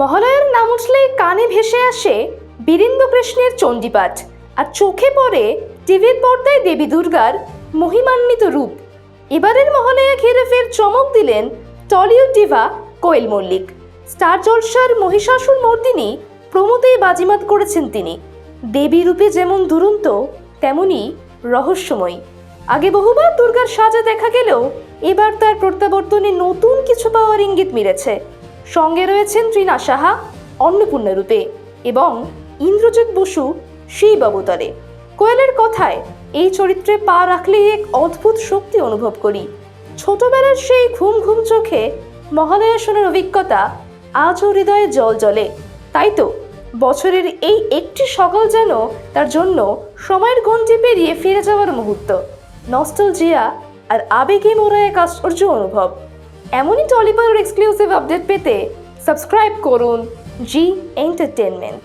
মহালয়ার নাম উঠলেই কানে ভেসে আসে বীরেন্দ্র কৃষ্ণের চণ্ডীপাঠ আর চোখে পড়ে টিভির পর্দায় দেবী দুর্গার মহিমান্বিত রূপ। এবারের মহালয়া ঘিরে ফের চমক দিলেন Tollywood diva Koel Mallick. Star জলসার মহিষাসুর মর্দিনী প্রমোতেই বাজিমাত করেছেন তিনি। দেবী রূপে যেমন দুরন্ত, তেমনি রহস্যময়ী। আগে বহুবার দুর্গার সাজা দেখা গেলেও এবার তার প্রত্যাবর্তনে নতুন কিছু পাওয়ার ইঙ্গিত মিলেছে। সঙ্গে রয়েছেন ত্রিনা সাহা, অন্নপূর্ণা রূপে এবং ইন্দ্রজিৎ বসু শিব অবতারে কোয়েলের কথায় এই চরিত্রে পা রাখলেই এক অদ্ভুত শক্তি অনুভব করি। ছোটবেলার সেই ঘুম ঘুম চোখে মহালয়া শোনার অভিজ্ঞতা আজও হৃদয়ে জল জ্বলে তাই তো, বছরের এই একটি সকাল যেন তার জন্য সময়ের গণ্ডি পেরিয়ে ফিরে যাওয়ার মুহূর্ত। নস্টালজিয়া আর আবেগে মোড়া এক আশ্চর্য অনুভব। এমনই টলিপাড়ার এক্সক্লুসিভ আপডেট পেতে সাবস্ক্রাইব করুন জি এন্টারটেনমেন্ট